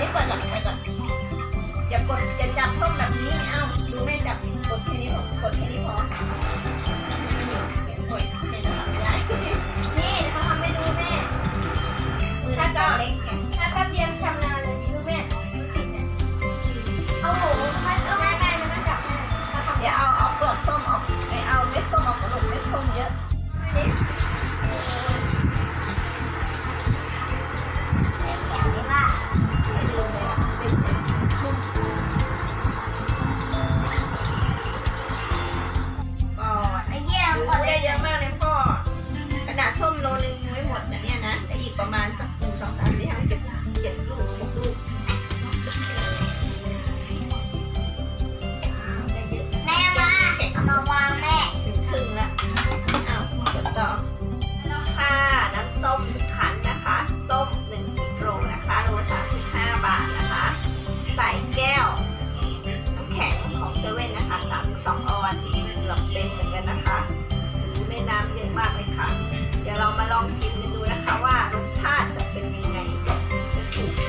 นี้เปิดก่อนเปิดก่อนอย่ากดอย่าจับส้มแบบนี้เอ้าดูแม่จับกดแค่นี้พอกดแค่นี้พอ ประมาณสัก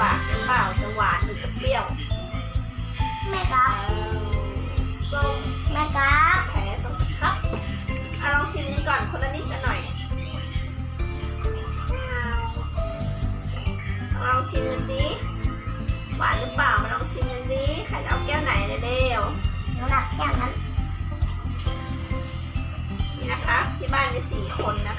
ปากหรือเปล่าจะหวานหรือจะเปรี้ยวแม่ครับอ้าวส้มแม่ครับแพ้ส้มครับอะลองชิมกันก่อนคนละนิดกันหน่อยเอาลองชิมกันดิหวานหรือเปล่ามาลองชิมกันดิใครจะเอาแก้วไหนเร็วหนูหนักแค่นั้นๆนี่นะคะที่บ้านมีสี่คนนะคะ